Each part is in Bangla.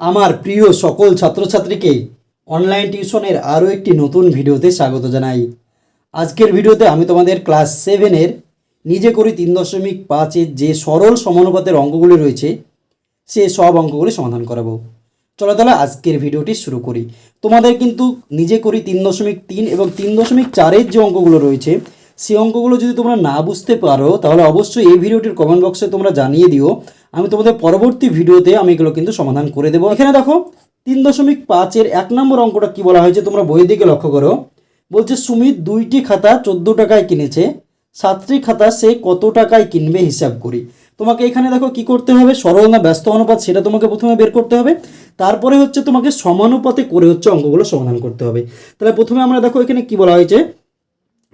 আমার প্রিয় সকল ছাত্রছাত্রীকে অনলাইন টিউশনের আরও একটি নতুন ভিডিওতে স্বাগত জানাই। আজকের ভিডিওতে আমি তোমাদের ক্লাস সেভেনের নিজে করি তিন দশমিক পাঁচের যে সরল সমানুপাতের অঙ্কগুলি রয়েছে, সে সব অঙ্কগুলি সমাধান করাবো। চলো তাহলে আজকের ভিডিওটি শুরু করি। তোমাদের কিন্তু নিজে করি তিন দশমিক তিন এবং তিন দশমিক চারের যে অঙ্কগুলো রয়েছে সেই অঙ্কগুলো যদি তোমরা না বুঝতে পারো, তাহলে অবশ্যই এই ভিডিওটির কমেন্ট বক্সে তোমরা জানিয়ে দিও। আমি তোমাদের পরবর্তী ভিডিওতে আমি এগুলো কিন্তু সমাধান করে দেবো। এখানে দেখো, তিন দশমিক পাঁচের এক নম্বর অঙ্কটা কি বলা হয়েছে তোমরা বইয়ের দিকে লক্ষ্য করো। বলছে, সুমিত দুইটি খাতা চোদ্দ টাকায় কিনেছে, সাতটি খাতা সে কত টাকায় কিনবে হিসাব করি। তোমাকে এখানে দেখো কি করতে হবে, সরল না ব্যস্ত অনুপাত সেটা তোমাকে প্রথমে বের করতে হবে। তারপরে হচ্ছে তোমাকে সমানুপাতে করে হচ্ছে অঙ্কগুলো সমাধান করতে হবে। তাহলে প্রথমে আমরা দেখো এখানে কি বলা হয়েছে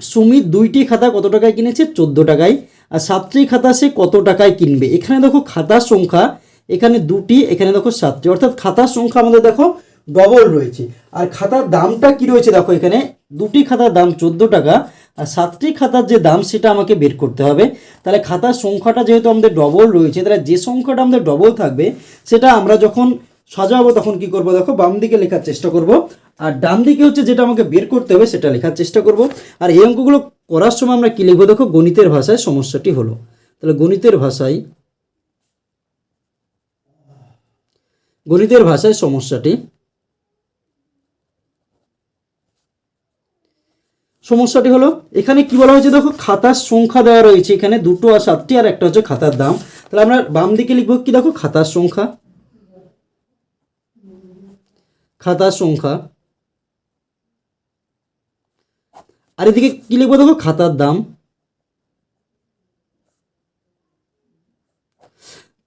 সুমিত দুইটি খাতা কত টাকায় কিনেছে? চোদ্দ টাকায়। আর সাতটি খাতা সে কত টাকায় কিনবে? এখানে দেখো খাতার সংখ্যা, এখানে দুটি, এখানে দেখো সাতটি। অর্থাৎ খাতার সংখ্যা আমাদের দেখো ডবল রয়েছে। আর খাতার দামটা কি রয়েছে দেখো এখানে? দুটি খাতার দাম চোদ্দ টাকা, আর সাতটি খাতার যে দাম সেটা আমাকে বের করতে হবে। তাহলে খাতার সংখ্যাটা যেহেতু আমাদের ডবল রয়েছে, তাহলে যে সংখ্যাটা আমাদের ডবল থাকবে, সেটা আমরা যখন সাজাবো, তখন কি করব? দেখো, বাম দিকে লেখার চেষ্টা করব। আর ডান দিকে হচ্ছে যেটা আমাকে বের করতে হবে, সেটা লেখার চেষ্টা করব। আর এই অঙ্কগুলো করার সময় আমরা কি লিখব? দেখো, গণিতের ভাষায় সমস্যাটি হলো। তাহলে গণিতের ভাষায় গণিতের ভাষায় সমস্যাটি সমস্যাটি হলো, এখানে কি বলা হয়েছে? দেখো, খাতার সংখ্যা দেওয়া রয়েছে এখানে, দুটো আর সাতটি, আর একটা হচ্ছে খাতার দাম। তাহলে আমরা বাম দিকে লিখব কি? দেখো, খাতার সংখ্যা। খাতার সংখ্যা। আর এদিকে কি লিখব দেখো? খাতার দাম।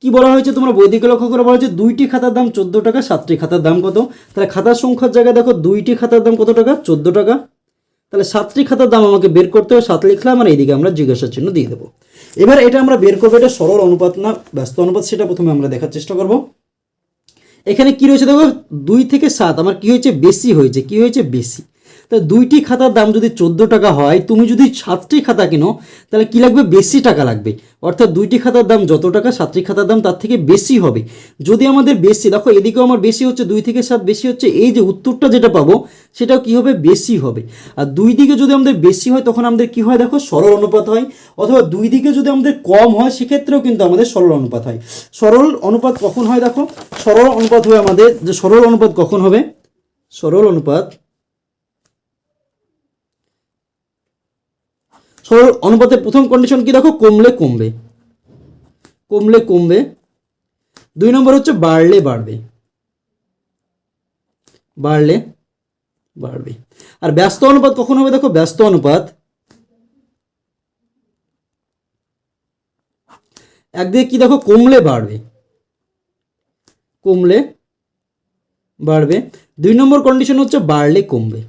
কি বলা হয়েছে? তোমরা বৈদিকে লক্ষ্য করে বলা হয়েছে, দুইটি খাতার দাম চোদ্দ টাকা, সাতটি খাতার দাম কত? তাহলে খাতার সংখ্যার জায়গায় দেখো, দুইটি খাতার দাম কত টাকা? চোদ্দ টাকা। তাহলে সাতটি খাতার দাম আমাকে বের করতে হবে, সাত লিখলাম আর এইদিকে আমরা জিজ্ঞাসা চিহ্ন দিয়ে দেবো। এবার এটা আমরা বের করব, এটা সরল অনুপাত না, ব্যস্ত অনুপাত, সেটা প্রথমে আমরা দেখার চেষ্টা করব। এখানে কি রয়েছে দেখো? দুই থেকে সাত। আমার কি হয়েছে? বেশি হয়েছে। কি হয়েছে? বেশি। তা দুইটি খাতার দাম যদি চোদ্দ টাকা হয়, তুমি যদি সাতটি খাতা কিনো, তাহলে কি লাগবে? বেশি টাকা লাগবে। অর্থাৎ দুইটি খাতার দাম যত টাকা, সাতটি খাতার দাম তার থেকে বেশি হবে। যদি আমাদের বেশি, দেখো এদিকেও আমার বেশি হচ্ছে, দুই থেকে সাত বেশি হচ্ছে, এই যে উত্তরটা যেটা পাবো, সেটাও কি হবে? বেশি হবে। আর দুই দিকে যদি আমাদের বেশি হয়, তখন আমাদের কি হয়? দেখো সরল অনুপাত হয়। অথবা দুই দিকে যদি আমাদের কম হয়, সেক্ষেত্রেও কিন্তু আমাদের সরল অনুপাত হয়। সরল অনুপাত কখন হয়? দেখো, সরল অনুপাত হয় আমাদের, যে সরল অনুপাত কখন হবে? সরল অনুপাত সরল অনুপাতের প্রথম কন্ডিশন কি দেখো? কমলে কমবে। কমলে কমবে। দুই নম্বর হচ্ছে বাড়লে বাড়বে। বাড়লে বাড়বে। আর ব্যস্ত অনুপাত কখন হবে দেখো? ব্যস্ত অনুপাত একদিকে কি দেখো? কমলে বাড়বে। কমলে বাড়বে। দুই নম্বর কন্ডিশন হচ্ছে বাড়লে কমবে।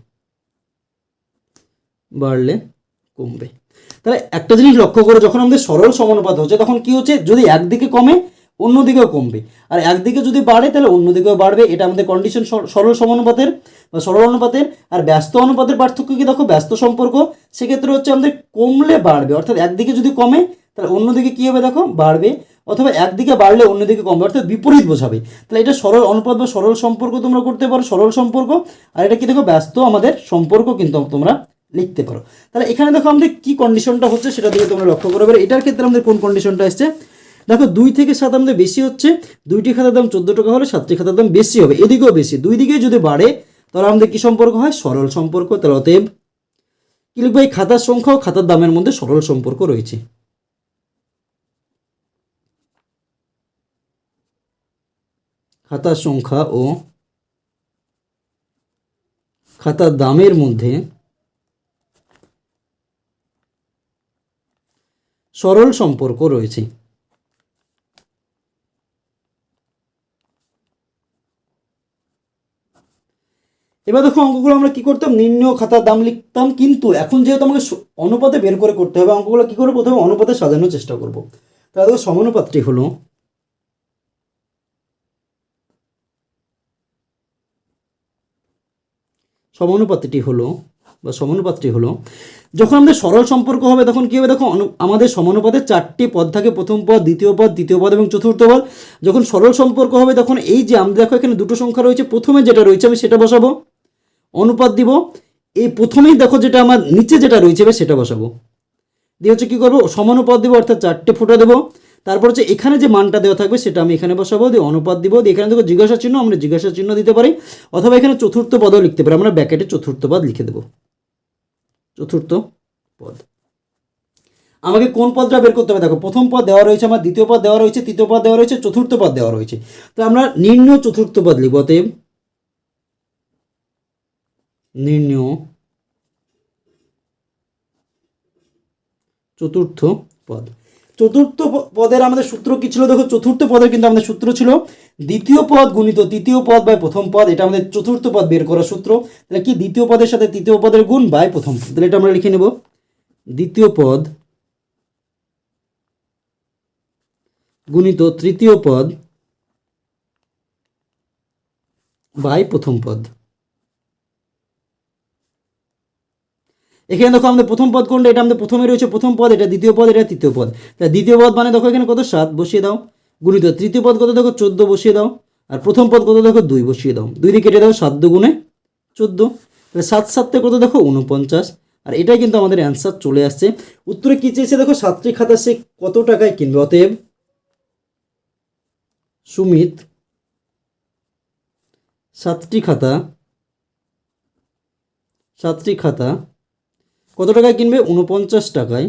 বাড়লে কমবে। তাহলে একটা জিনিস লক্ষ্য করো, যখন আমাদের সরল সমানুপাত হচ্ছে, তখন কি হচ্ছে? যদি একদিকে কমে, অন্যদিকেও কমবে। আর একদিকে যদি বাড়ে, তাহলে অন্যদিকেও বাড়বে। এটা আমাদের কন্ডিশন সরল সমানুপাতের বা সরল অনুপাতের আর ব্যস্ত অনুপাতের পার্থক্য কি? দেখো, ব্যস্ত সম্পর্ক, সেক্ষেত্রে হচ্ছে আমাদের কমলে বাড়বে। অর্থাৎ একদিকে যদি কমে, তাহলে অন্যদিকে কী হবে? দেখো, বাড়বে। অথবা একদিকে বাড়লে অন্যদিকে কমবে, অর্থাৎ বিপরীত বোঝাবে। তাহলে এটা সরল অনুপাত বা সরল সম্পর্ক তোমরা করতে পারো, সরল সম্পর্ক। আর এটা কি? দেখো, ব্যস্ত আমাদের সম্পর্ক কিন্তু তোমরা লিখতে পারো। তাহলে এখানে দেখো আমাদের কি কন্ডিশনটা হচ্ছে সেটা দিকে তোমরা লক্ষ্য করবে এটার ক্ষেত্রে আমাদের কোন কন্ডিশনটা এসছে? দেখো দুই থেকে সাত আমাদের বেশি হচ্ছে, দুইটি খাতার দাম চোদ্দ টাকা হলে সাতটি খাতার দাম বেশি হবে, এদিকেও বেশি। দুই দিকে যদি বাড়ে, তাহলে আমাদের কি সম্পর্ক হয়? সরল সম্পর্ক। তাহলে অতএব কি লিখব? এই খাতার সংখ্যা ও খাতার দামের মধ্যে সরল সম্পর্ক রয়েছে। খাতার সংখ্যা ও খাতার দামের মধ্যে সরল সম্পর্ক রয়েছে। এবার দেখো অঙ্কগুলো আমরা কি করতাম? নিম্ন খাতার দাম লিখতাম, কিন্তু এখন যেহেতু আমাকে অনুপাতে বের করে করতে হবে, অঙ্কগুলো কি করে প্রথমে অনুপাতে সাজানোর চেষ্টা করব। তাহলে দেখো সমানুপাতটি হলো সমানুপাতটি হলো বা সমানুপাতটি হলো, যখন আমাদের সরল সম্পর্ক হবে তখন কী হবে? দেখো আমাদের সমানুপাতে চারটি পদ থাকে। প্রথম পদ, দ্বিতীয় পদ, তৃতীয় পদ এবং চতুর্থ পদ। যখন সরল সম্পর্ক হবে তখন এই যে আমরা দেখো এখানে দুটো সংখ্যা রয়েছে, প্রথমে যেটা রয়েছে আমি সেটা বসাবো। অনুপাত দিব। এই প্রথমেই দেখো যেটা আমার নিচে যেটা রয়েছে এবার সেটা বসাবো। দিয়ে হচ্ছে কী করব? সমানুপাত দিব, অর্থাৎ চারটে ফোঁটা দেবো। তারপর হচ্ছে এখানে যে মানটা দেওয়া থাকবে সেটা আমি এখানে বসাবো। দিয়ে অনুপাত দিব। দিয়ে এখানে দেখো জিজ্ঞাসা চিহ্ন আমরা জিজ্ঞাসা চিহ্ন দিতে পারি। অথবা এখানে চতুর্থ পদও লিখতে পারি। আমরা ব্যাকেটে চতুর্থ পদ লিখে দেবো। চতুর্থ পদ। আমাকে কোন পদটা বের করতে হবে? দেখো, প্রথম পদ দেওয়া রয়েছে, আমার দ্বিতীয় পদ দেওয়া রয়েছে, তৃতীয় পদ দেওয়া রয়েছে, চতুর্থ পদ দেওয়া রয়েছে। তো আমরা নিম্ন চতুর্থ পদ লিখব, অতএব নিম্ন চতুর্থ পদ। চতুর্থ পদের আমাদের সূত্র কি ছিল? দেখো, চতুর্থ পদের কিন্তু আমাদের সূত্র ছিল দ্বিতীয় পদ গুণিত তৃতীয় পদ বাই প্রথম পদ, এটা আমাদের চতুর্থ পদ বের করার সূত্র। তাহলে কি দ্বিতীয় পদের সাথে তৃতীয় পদের গুণ বাই প্রথম পদ? তাহলে এটা আমরা লিখে নেব। দ্বিতীয় পদ গুণিত তৃতীয় পদ বাই প্রথম পদ। এখানে দেখো আমাদের প্রথম পদ কোনটা? এটা আমাদের প্রথমে রয়েছে প্রথম পদ, এটা দ্বিতীয় পদ, এটা তৃতীয় পদ। দ্বিতীয় পদ মানে দেখো এখানে কত? সাত, বসিয়ে দাও। গুণিত তৃতীয় পদ কত? দেখো চোদ্দ বসিয়ে দাও। আর প্রথম পদ কত? দেখো দুই বসিয়ে দাও। দুই দিয়ে কেটে দাও, সাত দুগুণে চোদ্দ। তাহলে সাত সাততে কত? দেখো উনপঞ্চাশ আর এটাই কিন্তু আমাদের অ্যান্সার চলে আসছে। উত্তরে কী চেয়েছে? দেখো সাতটি খাতা সে কত টাকায় কিনবে? অতএব সুমিত সাতটি খাতা সাতটি খাতা কত টাকায় কিনবে? উনপঞ্চাশ টাকায়।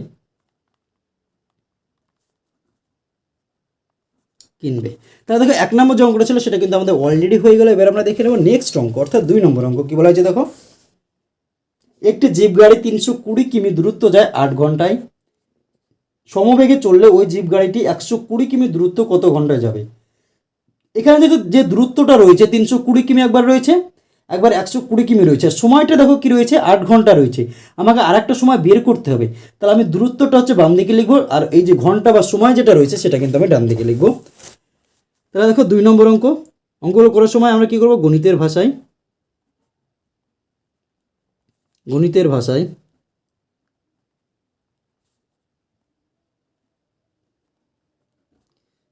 কিনবে। তাহলে দেখো, এক নম্বর যে অঙ্কটা ছিল সেটা কিন্তু আমাদের অলরেডি হয়ে গেল। এবার আমরা দেখে নেব নেক্সট অঙ্ক, অর্থাৎ দুই নম্বর অঙ্ক কী বলা হয়েছে দেখো। একটি জিপ গাড়ি তিনশো কুড়ি কিমি দূরত্ব যায় আট ঘন্টায়। সমবেগে চললে ওই জিপ গাড়িটি একশো কুড়ি কিমি দূরত্ব কত ঘন্টায় যাবে? এখানে দেখো যে দূরত্বটা রয়েছে, তিনশো কুড়ি কিমি একবার রয়েছে একবার একশো কুড়ি কিমি রয়েছে। সময়টা দেখো কি রয়েছে? আট ঘণ্টা রয়েছে। আমাকে আর একটা সময় বের করতে হবে। তাহলে আমি দূরত্বটা হচ্ছে বাম দিকে লিখব, আর এই যে ঘণ্টা বা সময় যেটা রয়েছে, সেটা কিন্তু আমি ডান দিকে লিখব। তাহলে দেখো দুই নম্বর অঙ্ক। অঙ্কগুলো করার সময় আমরা কি করব? গণিতের ভাষায়। গণিতের ভাষায়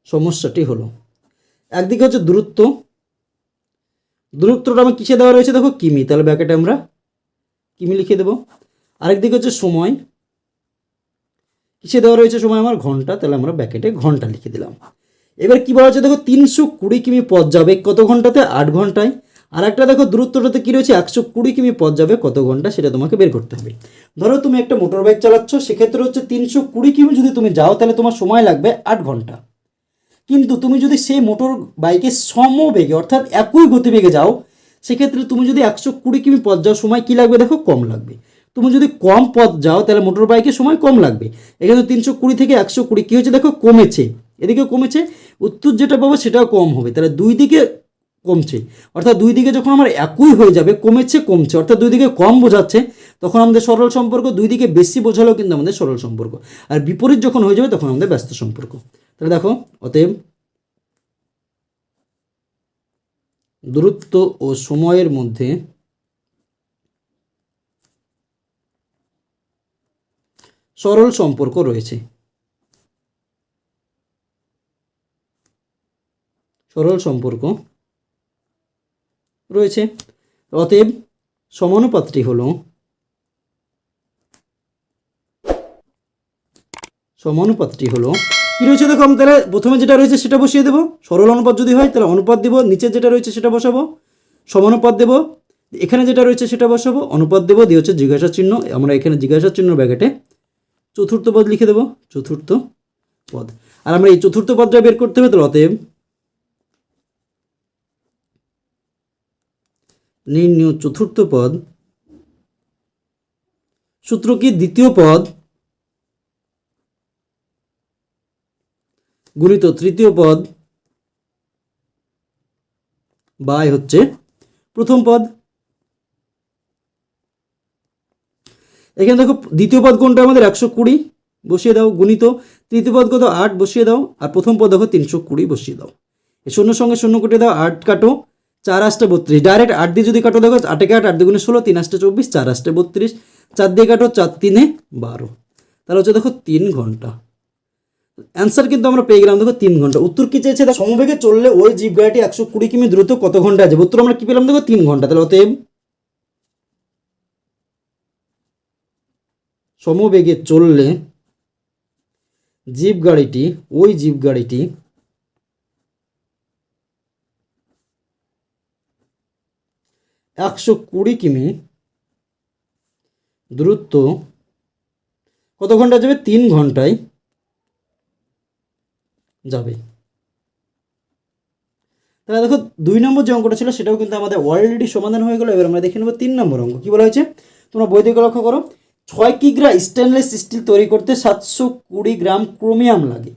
সমস্যাটি হলো, একদিকে হচ্ছে দূরত্ব দূরত্বটা আমার কিসে দেওয়া রয়েছে? দেখো, কিমি। তাহলে ব্যাকেটে আমরা কিমি লিখে দেবো। আরেকদিকে হচ্ছে সময়। কিসে দেওয়া রয়েছে সময়? আমার ঘণ্টা। তাহলে আমরা ব্যাকেটে ঘণ্টা লিখে দিলাম। এবার কি বলা হচ্ছে? দেখো, তিনশো কুড়ি কিমি পথ যাবে কত ঘন্টাতে? আট ঘন্টায়। আর একটা দেখো, দূরত্বটাতে কী রয়েছে? একশো কুড়ি কিমি পথ যাবে কত ঘণ্টা? সেটা তোমাকে বের করতে হবে। ধরো, তুমি একটা মোটর বাইক চালাচ্ছ, সেক্ষেত্রে হচ্ছে তিনশো কুড়ি কিমি যদি তুমি যাও, তাহলে তোমার সময় লাগবে আট ঘণ্টা। কিন্তু তুমি যদি সেই মোটর বাইকে সমবেগে, অর্থাৎ একই গতিবেগে যাও, সেক্ষেত্রে তুমি যদি একশো কুড়ি কিমি পথ যাও সময় কী লাগবে দেখো? কম লাগবে। তুমি যদি কম পথ যাও, তাহলে মোটর বাইকে সময় কম লাগবে। এখানে তিনশো কুড়ি থেকে একশো কুড়ি, কী হয়েছে দেখো? কমেছে। এদিকে কমেছে। উত্তর যেটা পাবো সেটাও কম হবে। তাহলে দুই দিকে কমছে। অর্থাৎ দুই দিকে যখন আমার একই হয়ে যাবে, কমেছে, কমছে, অর্থাৎ দুই দিকে কম বোঝাচ্ছে, তখন আমাদের সরল সম্পর্ক দুই দিকে বেশি বোঝালেও কিন্তু আমাদের সরল সম্পর্ক। আর বিপরীত যখন হয়ে যাবে, তখন আমাদের ব্যস্ত সম্পর্ক। তাহলে দেখো, অতএব দূরত্ব ও সময়ের মধ্যে সরল সম্পর্ক রয়েছে। সরল সম্পর্ক রয়েছে। অতএব সমানুপাতটি হলো সমানুপাতটি হলো কি রয়েছে? দেখো আমি তাহলে প্রথমে যেটা রয়েছে সেটা বসিয়ে দেবো। সরল অনুপাত যদি হয় তাহলে অনুপাত দেবো। নিচে যেটা রয়েছে সেটা বসাবো। সমানুপাত দেবো। এখানে যেটা রয়েছে সেটা বসাবো। অনুপাত দেবো। দিয়ে হচ্ছে জিজ্ঞাসা চিহ্ন। আমরা এখানে জিজ্ঞাসা চিহ্ন ব্যাকেটে চতুর্থ পদ লিখে দেবো। চতুর্থ পদ। আর আমরা এই চতুর্থ পদটা বের করতে হবে তাহলে অতএব নির্ণয় চতুর্থ পদ। সূত্র কি? দ্বিতীয় পদ। গুণিত তৃতীয় পদ। বাই হচ্ছে প্রথম পদ। এখানে দেখো, দ্বিতীয় পদ কোনটা? আমাদের একশো কুড়ি। বসিয়ে দাও গুণিত। তৃতীয় পদ কত? আট বসিয়ে দাও। আর প্রথম পদ দেখো তিনশো কুড়ি বসিয়ে দাও। শূন্য সঙ্গে শূন্য কেটে দাও, আট কাটো। চার আষ্টে বত্রিশ। ডাইরেক্ট আট দিয়ে যদি কাটো, দেখো, আটে কাট, আট দুগুণে ষোলো, তিন আষ্টে চব্বিশ, চার আষ্টে বত্রিশ, চার দিয়ে কাটো, চার তিনে বারো। তাহলে হচ্ছে, দেখো, তিন ঘণ্টা। অ্যান্সার কিন্তু আমরা পেয়ে গেলাম, দেখো, তিন ঘণ্টা। উত্তর কি চেয়েছে? সমবেগে চললে ওই জীব গাড়িটি একশো কুড়ি কিমি দ্রুত কত ঘণ্টা আছে? উত্তর আমরা কি পেলাম, দেখো, তিন ঘণ্টা। তাহলে অতএব সমবেগে চললে জিপ গাড়িটি, ওই জিপ গাড়িটি একশো কুড়ি কিমি দূরত্ব কত ঘণ্টা যাবে? তিন ঘন্টায় যাবে। তাহলে দেখো, দুই নম্বর যে অঙ্কটা ছিল সেটাও কিন্তু আমাদের অলরেডি সমাধান হয়ে গেল। এবার আমরা দেখে নেব তিন নম্বর অঙ্ক। কী বলা হয়েছে? তোমরা বই দিকে লক্ষ্য করো। ছয় কিগ্রা স্টেনলেস স্টিল তৈরি করতে সাতশো কুড়ি গ্রাম ক্রোমিয়াম লাগে।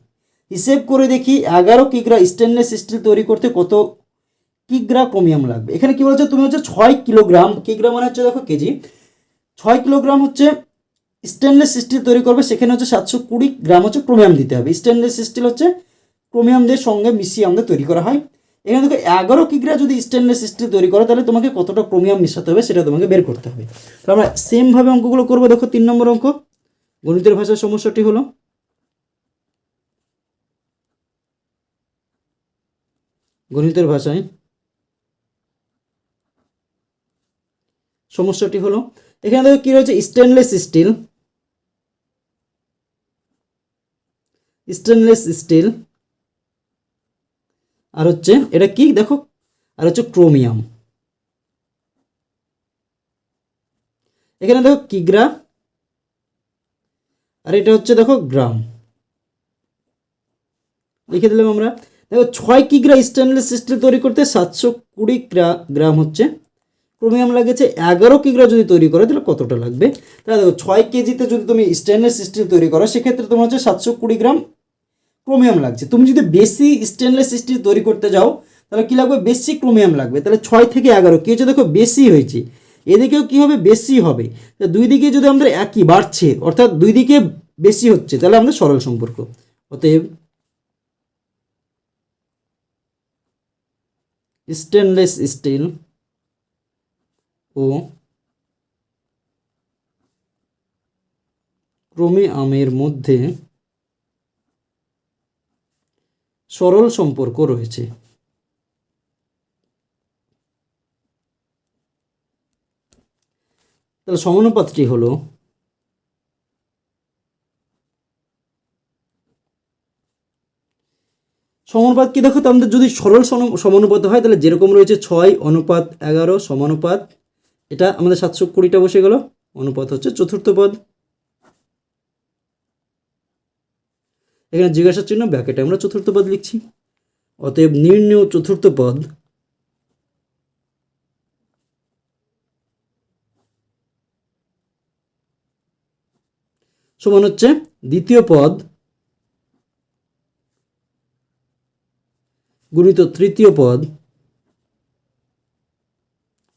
হিসেব করে দেখি, এগারো কিগ্রা স্টেনলেস স্টিল তৈরি করতে কত কিগ্রা ক্রোমিয়াম লাগবে। এখানে কি বলছে? তুমি হচ্ছে ছয় কিলোগ্রাম কিগ্রা মানে হচ্ছে দেখো কেজি। ছয় কিলোগ্রাম হচ্ছে স্টেনলেস স্টিল তৈরি করবে, সেখানে হচ্ছে সাতশো কুড়ি গ্রাম হচ্ছে ক্রোমিয়াম দিতে হবে। স্টেনলেস স্টিল হচ্ছে ক্রোমিয়ামদের সঙ্গে মিশিয়ে আমাদের তৈরি করা হয়। এখানে দেখো এগারো কিগ্রা যদি স্টেনলেস স্টিল তৈরি করো, তাহলে তোমাকে কতটা ক্রোমিয়াম মিশাতে হবে সেটা তোমাকে বের করতে হবে। তো আমরা সেমভাবে অঙ্কগুলো করব। দেখো তিন নম্বর অঙ্ক, গণিতের ভাষার সমস্যাটি হলো, গণিতের ভাষায় সমস্যাটি হলো, এখানে দেখো কী রয়েছে? স্টেনলেস স্টিল স্টেনলেস স্টিল আর হচ্ছে, এটা কি? দেখো, আর হচ্ছে ক্রোমিয়াম এখানে দেখো কিগ্রা আর এটা হচ্ছে দেখো গ্রাম লিখে দিলাম আমরা। দেখো, ছয় কিগ্রা স্টেনলেস স্টিল তৈরি করতে সাতশো কুড়ি গ্রাম হচ্ছে। ক্রোমিয়াম লাগেছে, এগারো কিগ্রা যদি তৈরি করো, তাহলে কতটা লাগবে? তাহলে দেখো, ছয় কেজিতে যদি তুমি স্টেনলেস স্টিল তৈরি করো, সেক্ষেত্রে তোমার হচ্ছে সাতশো কুড়ি গ্রাম ক্রোমিয়াম লাগছে। তুমি যদি বেশি স্টেনলেস স্টিল তৈরি করতে যাও, তাহলে কী লাগবে? বেশি ক্রোমিয়াম লাগবে। তাহলে ছয় থেকে এগারো, কি হচ্ছে দেখো, বেশি হয়েছে। এদিকেও কী হবে? বেশি হবে। দুই দিকে যদি আমাদের একই বাড়ছে, অর্থাৎ দুই দিকে বেশি হচ্ছে, তাহলে আমাদের সরল সম্পর্ক। অতএব স্টেনলেস স্টিল ও ক্রমে আমের মধ্যে সরল সম্পর্ক রয়েছে। তাহলে সমানুপাতটি হলো? সমানুপাত কি? দেখো আমাদের যদি সরল সম- সমানুপাত হয়, তাহলে যেরকম রয়েছে ছয়, অনুপাত এগারো, সমানুপাত এটা আমাদের সাতশো কুড়িটা বসে গেল। অনুপাত হচ্ছে চতুর্থ পদ। এখানে জিজ্ঞাসার চিহ্ন ব্যাকেটে আমরা চতুর্থ পদ লিখছি। অতএব নির্ণেয় চতুর্থ পদ। সমান হচ্ছে দ্বিতীয় পদ। গুণিত তৃতীয় পদ।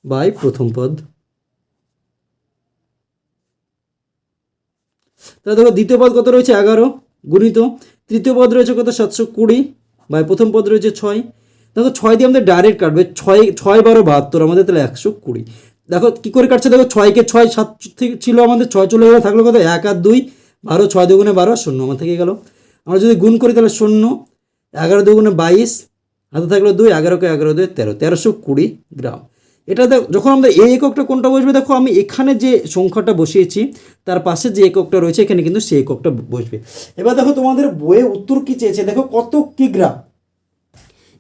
বাই, প্রথম পদ। তাহলে দেখো, দ্বিতীয় পদ কত রয়েছে? এগারো, গুণিত। তৃতীয় পদ রয়েছে কত? সাতশো কুড়ি। বাই, প্রথম পদ রয়েছে ছয়। দেখো, ছয় দিয়ে আমাদের ডাইরেক্ট কাটবে। ছয় ছয় বারো বাহাত্তর, আমাদের তাহলে একশো কুড়ি। দেখো, কী করে কাটছে? দেখো, ছয়কে ছয়, সাত ছিল আমাদের, ছয় চলে গেলে থাকল কত? এক আর দুই। বারো, ছয় দুগুণে বারো, শূন্য। আমার থেকে গেল। আমরা যদি গুণ করি, তাহলে শূন্য। এগারো দুগুণে বাইশ। হাতে থাকল দুই, এগারোকে এগারো দুই তেরো। তেরোশো কুড়ি গ্রাম। এটা যখন আমরা এই এককটা কোনটা বসবে, দেখো আমি এখানে যে সংখ্যাটা বসিয়েছি, তার পাশে যে এককটা রয়েছে, এখানে কিন্তু সেই এককটা বসবে। এবার দেখো তোমাদের বইয়ে উত্তর কি চেয়েছে? দেখো কত কি গ্রাম?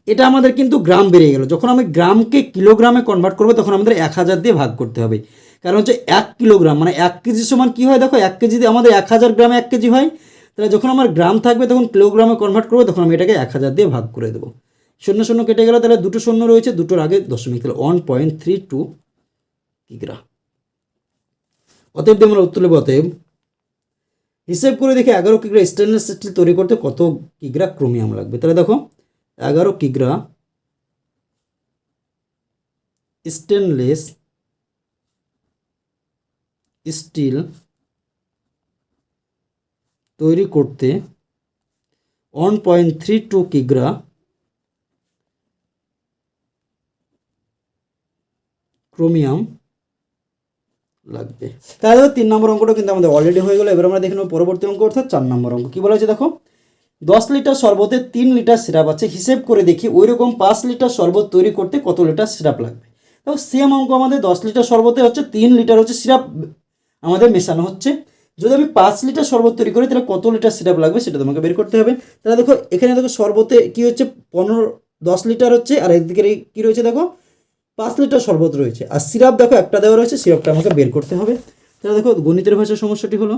এটা আমাদের কিন্তু গ্রাম বেড়ে গেল। যখন আমি গ্রামকে কিলোগ্রামে কনভার্ট করব, তখন আমাদের এক হাজার দিয়ে ভাগ করতে হবে। কারণ হচ্ছে এক কিলোগ্রাম মানে এক কেজি সমান কী হয়? দেখো এক কেজিতে আমাদের এক হাজার গ্রামে এক কেজি হয়। তাহলে যখন আমার গ্রাম থাকবে, তখন কিলোগ্রামে কনভার্ট করব, তখন আমি এটাকে এক হাজার দিয়ে ভাগ করে দেবো। শূন্য শূন্য কেটে গেল, তাহলে দুটো শূন্য রয়েছে, দুটোর আগে দশমিক, তাহলে ওয়ান পয়েন্ট থ্রি টু কিগ্রা। অতএব দিয়ে আমরা উত্তর অতএব হিসেব করে দেখি এগারো কিগ্রা স্টেনলেস স্টিল তৈরি করতে কত কিগ্রা ক্রোমিয়াম লাগবে। তাহলে দেখো, এগারো কিগ্রা স্টেনলেস স্টিল তৈরি করতে ওয়ান পয়েন্ট থ্রি টু কিগ্রা ক্রোমিয়াম লাগবে। তাহলে দেখো তিন নম্বর অঙ্কটা কিন্তু আমাদের অলরেডি হয়ে গেলো। এবার আমরা দেখে নেব পরবর্তী অঙ্ক, অর্থাৎ চার নম্বর অঙ্ক। কী বলা হয়েছে দেখো? দশ লিটার শরবতে তিন লিটার সিরাপ আছে। হিসেব করে দেখি ওই রকম পাঁচ লিটার শরবত তৈরি করতে কত লিটার সিরাপ লাগবে। দেখো সেম অঙ্ক আমাদের। দশ লিটার শরবতে হচ্ছে তিন লিটার হচ্ছে সিরাপ আমাদের মেশানো হচ্ছে। যদি আমি পাঁচ লিটার শরবত তৈরি করি, তাহলে কত লিটার সিরাপ লাগবে সেটা তোমাকে বের করতে হবে। তাহলে দেখো, এখানে দেখো শরবতে কী হচ্ছে? পনেরো, দশ লিটার হচ্ছে। আর একদিকে কী রয়েছে দেখো? পাঁচ লিটার শরবত রয়েছে। আর সিরাপ দেখো, একটা দেওয়া রয়েছে, সিরাপটা আমাকে বের করতে হবে। তাহলে দেখো, গণিতের ভাষার সমস্যাটি হলো,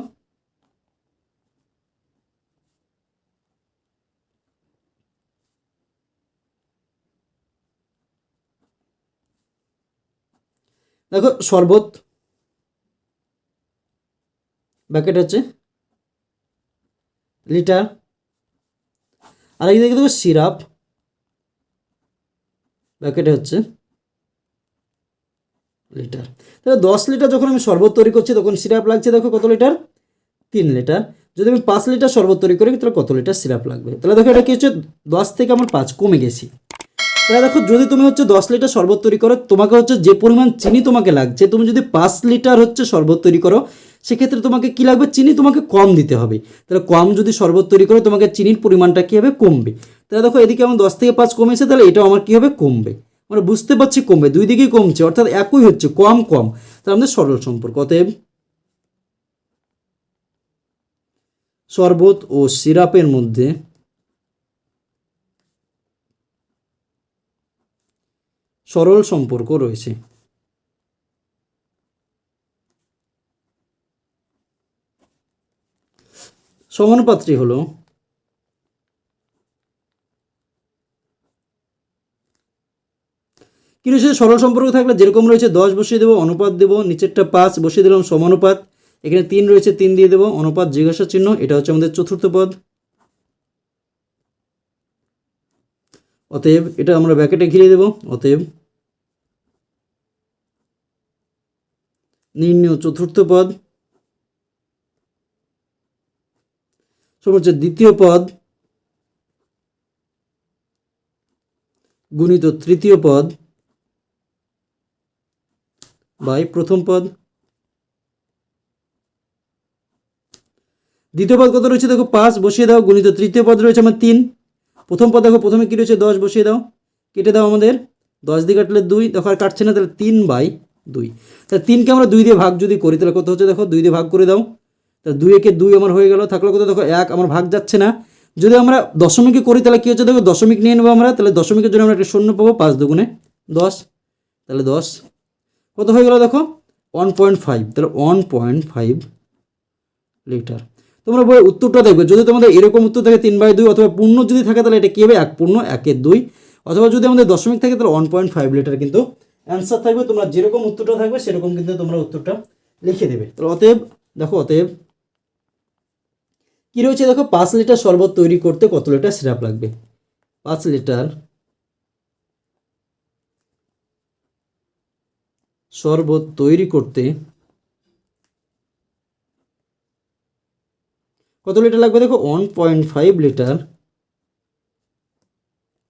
দেখো, শরবত, ব্যাকেট হচ্ছে লিটার। আর এই দিকে দেখো, সিরাপ, ব্যাকেটে হচ্ছে লিটার। তাহলে দশ লিটার যখন আমি শরবত তৈরি করছি, তখন সিরাপ লাগছে দেখো কত লিটার? তিন লিটার। যদি আমি পাঁচ লিটার শরবত তৈরি করি, তাহলে কত লিটার সিরাপ লাগবে? তাহলে দেখো এটা কি হচ্ছে, দশ থেকে আমার পাঁচ, কমে গেছি। তাহলে দেখো যদি তুমি হচ্ছে দশ লিটার শরবত তৈরি করো, তোমাকে হচ্ছে যে পরিমাণ চিনি তোমাকে লাগছে, তুমি যদি পাঁচ লিটার হচ্ছে শরবত তৈরি করো, সেক্ষেত্রে তোমাকে কি লাগবে? চিনি তোমাকে কম দিতে হবে। তাহলে কম যদি শরবত তৈরি করো, তোমাকে চিনির পরিমাণটা কী হবে? কমবে। তাহলে দেখো এদিকে আমার দশ থেকে পাঁচ কমেছে তাহলে এটাও আমার কী হবে? কমবে। আমরা বুঝতে পারছি কমবে, দুই দিকেই কমছে, অর্থাৎ একই হচ্ছে, কম কম। তাহলে আমাদের সরল সম্পর্ক, অতএব শরবত ও সিরাপের মধ্যে সরল সম্পর্ক রয়েছে। সমানুপাত্রী হলো কি রয়েছে সরল সম্পর্ক থাকলে যেরকম রয়েছে, দশ বসিয়ে দেবো, অনুপাত দেবো, নিচেরটা পাঁচ বসিয়ে দিলাম সমানুপাত। এখানে তিন রয়েছে, তিন দিয়ে দেবো, অনুপাত জিজ্ঞাসা চিহ্ন, এটা হচ্ছে আমাদের চতুর্থ পদ। অতএব এটা আমরা ব্যাকেটে ঘিরে দেব, অতএব নির্ণয় চতুর্থ পদ। হচ্ছে দ্বিতীয় পদ, গুণিত তৃতীয় পদ। বাই প্রথম পদ। দ্বিতীয় পদ কত রয়েছে? দেখো পাঁচ, বসিয়ে দাও, গুণিত। তৃতীয় পদ রয়েছে আমার তিন। প্রথম পদ দেখো, প্রথমে কী রয়েছে? দশ, বসিয়ে দাও। কেটে দাও আমাদের। দশ দিয়ে কাটলে দুই, দেখো আর কাটছে না, তাহলে তিন বাই দুই। তাহলে তিনকে আমরা দুই দিয়ে ভাগ যদি করি, তাহলে কত হচ্ছে? দেখো, দুই দিয়ে ভাগ করে দাও। তাহলে দুই একে দুই আমার হয়ে গেল, থাকলে কত? দেখো এক, আমার ভাগ যাচ্ছে না। যদি আমরা দশমিকে করি, তাহলে কী হচ্ছে? দেখো দশমিক নিয়ে নেব আমরা, তাহলে দশমিকের জন্য আমরা একটা শূন্য পাবো, পাঁচ দুগুণে দশ। তাহলে দশ। কত হয়ে গেল দেখো? ওয়ান পয়েন্ট ফাইভ তাহলে ওয়ান পয়েন্ট ফাইভ লিটার। তোমরা বই উত্তরটা দেখবে। যদি তোমাদের এরকম উত্তর থাকে তিন বাই দুই অথবা পূর্ণ যদি থাকে, তাহলে এটা কী হবে? এক পূর্ণ একের দুই। অথবা যদি আমাদের দশমিক থাকে, তাহলে ওয়ান পয়েন্ট ফাইভ লিটার কিন্তু অ্যান্সার থাকবে। তোমরা যেরকম উত্তরটা থাকবে, সেরকম কিন্তু তোমরা উত্তরটা লিখে দেবে। তাহলে অতএব, দেখো, অতএব কী রয়েছে? দেখো, পাঁচ লিটার শরবত তৈরি করতে কত লিটার সিরাপ লাগবে? পাঁচ লিটার শরবত তৈরি করতে কত লিটার লাগবে দেখো? One point five litre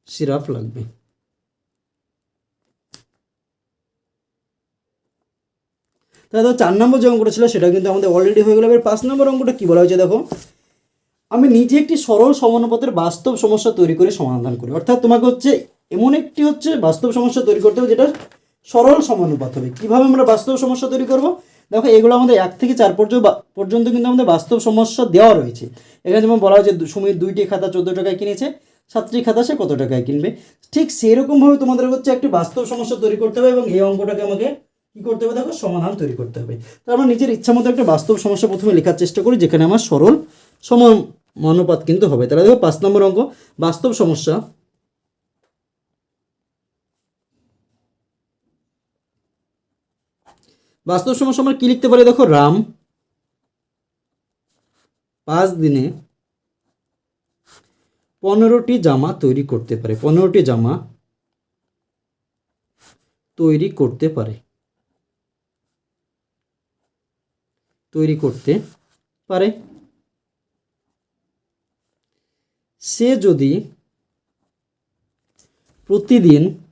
syrup লাগবে। তাহলে চার নম্বর যে অঙ্কটা ছিল সেটা কিন্তু আমাদের অলরেডি হয়ে গেল। এবার পাঁচ নম্বর অঙ্কটা কী বলা হয়েছে দেখো? আমি নিজে একটি সরল সমানুপাতের বাস্তব সমস্যা তৈরি করে সমাধান করি। অর্থাৎ তোমাকে হচ্ছে এমন একটি হচ্ছে বাস্তব সমস্যা তৈরি করতে হবে যেটা সরল সমানুপাত হবে। কীভাবে আমরা বাস্তব সমস্যা তৈরি করব? দেখো, এগুলো আমাদের এক থেকে চার পর্যন্ত পর্যন্ত কিন্তু আমাদের বাস্তব সমস্যা দেওয়া রয়েছে। এখানে যেমন বলা হয়েছে সুমির দুইটি খাতা চোদ্দ টাকায় কিনেছে, সাতটি খাতা সে কত টাকায় কিনবে? ঠিক সেরকমভাবে তোমাদের হচ্ছে একটি বাস্তব সমস্যা তৈরি করতে হবে এবং এই অঙ্কটাকে আমাকে কী করতে হবে? দেখো, সমাধান তৈরি করতে হবে। তো আমরা নিজের ইচ্ছা মতো একটা বাস্তব সমস্যা প্রথমে লেখার চেষ্টা করি, যেখানে আমার সরল সমানুপাত কিন্তু হবে। তাহলে দেখো, পাঁচ নম্বর অঙ্ক, বাস্তব সমস্যা। বাস্তব সমস্যা আমরা কী লিখতে পারি? দেখো, রাম পাঁচ দিনে পনেরোটি জামা তৈরি করতে পারে। পনেরোটি জামা তৈরি করতে পারে। তৈরি করতে পারে। সে যদি প্রতিদিন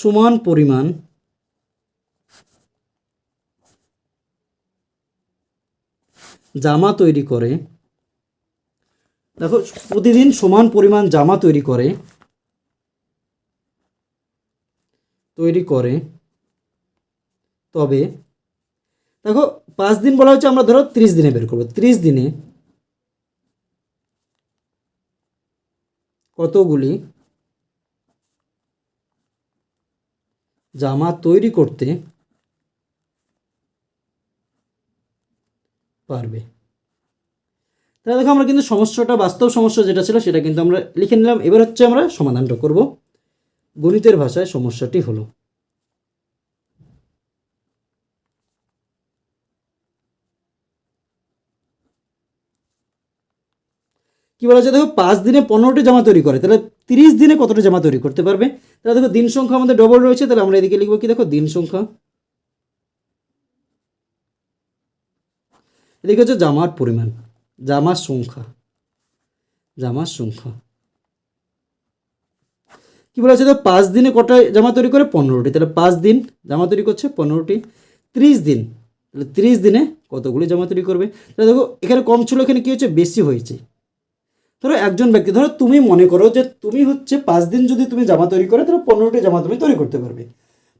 সমান পরিমাণ জামা তৈরি করে। দেখো, প্রতিদিন সমান পরিমাণ জামা তৈরি করে তৈরি করে। তবে, দেখো, পাঁচ দিন বলা হচ্ছে আমরা ধরো ত্রিশ দিনে বের করব। ত্রিশ দিনে কতগুলি জামা তৈরি করতে পারবে। তাহলে দেখো আমরা কিন্তু সমস্যাটা, বাস্তব সমস্যা যেটা ছিল সেটা কিন্তু আমরা লিখে নিলাম। এবার হচ্ছে আমরা সমাধানটা করব। গণিতের ভাষায় সমস্যাটি হলো। কি বলা যায় দেখো, পাঁচ দিনে পনেরোটি জামা তৈরি করে, তাহলে তিরিশ দিনে কতটা জামা তৈরি করতে পারবে? তাহলে দেখো, দিন সংখ্যা আমাদের ডবল রয়েছে, তাহলে আমরা এদিকে লিখব কি দেখো, দিন সংখ্যা। এদিকে হচ্ছে জামার পরিমাণ, জামার সংখ্যা জামার সংখ্যা। কি বলা হচ্ছে দেখো, পাঁচ দিনে কটা জামা তৈরি করে? পনেরোটি, তাহলে পাঁচ দিন জামা তৈরি করছে পনেরোটি, ত্রিশ দিন, তাহলে ত্রিশ দিনে কতগুলি জামা তৈরি করবে? তাহলে দেখো, এখানে কম ছিল, এখানে কী হচ্ছে বেশি হয়েছে। ধরো একজন ব্যক্তি, ধরো তুমি মনে করো যে তুমি হচ্ছে পাঁচ দিন যদি তুমি জামা তৈরি করো তাহলে পনেরোটি জামা তুমি তৈরি করতে পারবে।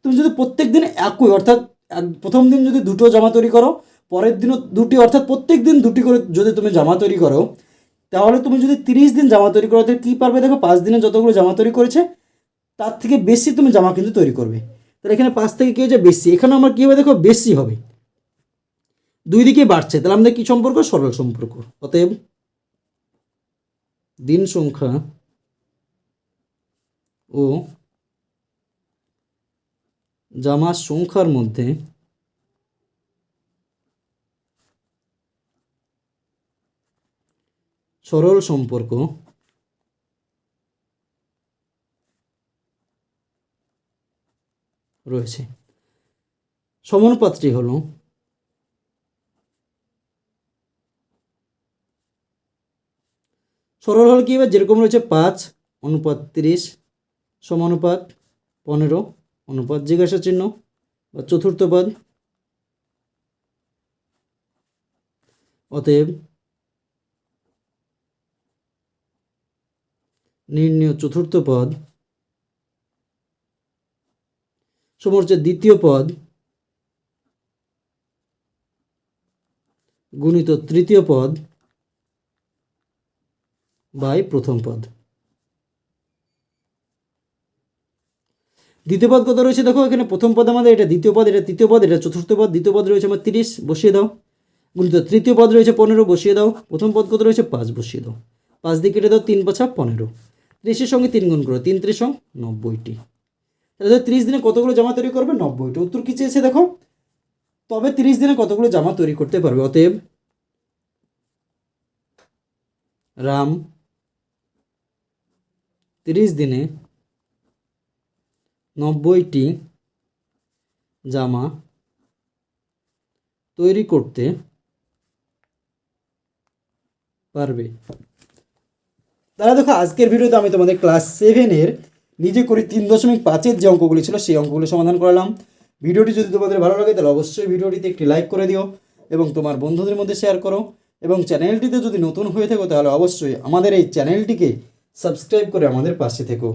তুমি যদি প্রত্যেক দিন একই, অর্থাৎ প্রথম দিন যদি দুটো জামা তৈরি করো, পরের দিনও দুটি, অর্থাৎ প্রত্যেক দিন দুটি করে যদি তুমি জামা তৈরি করো, তাহলে তুমি যদি তিরিশ দিন জামা তৈরি করো তাহলে কী পারবে? দেখো পাঁচ দিনে যতগুলো জামা তৈরি করেছে, তার থেকে বেশি তুমি জামা কিন্তু তৈরি করবে। তাহলে এখানে পাঁচ থেকে কী হচ্ছে বেশি। এখানে আমার কী হবে? দেখো বেশি হবে। দুই দিকে বাড়ছে। তাহলে আমাদের কী সম্পর্ক? সরল সম্পর্ক। অতএব দিন সংখ্যা ও জামার সংখ্যার মধ্যে সরল সম্পর্ক রয়েছে। সমানুপাতটি হলো সরল হল কি এবার? যেরকম রয়েছে পাঁচ, অনুপাত তিরিশ সমানুপাত পনেরো, অনুপাত জিজ্ঞাসা চিহ্ন বা চতুর্থ পদ। অতএব নির্ণয় চতুর্থ পদ। সম হচ্ছে দ্বিতীয় পদ। গুণিত তৃতীয় পদ। বাই প্রথম পদ। দ্বিতীয় পদ কত রয়েছে? দেখো, এখানে প্রথম পদ আমাদের, এটা দ্বিতীয় পদ, এটা তৃতীয় পদ, এটা চতুর্থ পদ, দ্বিতীয় পদ রয়েছে আমার তিরিশ, বসিয়ে দাও। গুণিত তৃতীয় পদ রয়েছে পনেরো, বসিয়ে দাও। প্রথম পদ কত রয়েছে? পাঁচ, বসিয়ে দাও। পাঁচ দিয়ে কেটে দাও, তিন পাঁচা পনেরো। ত্রিশের সঙ্গে তিন গুণ করো, তিন ত্রিশ নব্বইটি। তাহলে তিরিশ দিনে কতগুলো জামা তৈরি করবে? নব্বইটি। উত্তর কী চেয়েছে দেখো? তবে তিরিশ দিনে কতগুলো জামা তৈরি করতে পারবে? অতএব রাম তিরিশ দিনে নব্বইটি জামা তৈরি করতে পারবে। তাহলে দেখো, আজকের ভিডিওতে আমি তোমাদের ক্লাস সেভেনের নিজে করি তিন দশমিক পাঁচের যে অঙ্কগুলি ছিল, সেই অঙ্কগুলি সমাধান করলাম। ভিডিওটি যদি তোমাদের ভালো লাগে, তাহলে অবশ্যই ভিডিওটিতে একটি লাইক করে দিও এবং তোমার বন্ধুদের মধ্যে শেয়ার করো এবং চ্যানেলটিতে যদি নতুন হয়ে থাকো, তাহলে অবশ্যই আমাদের এই চ্যানেলটিকে সাবস্ক্রাইব করে আমাদের পাশে থেকো।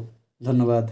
ধন্যবাদ।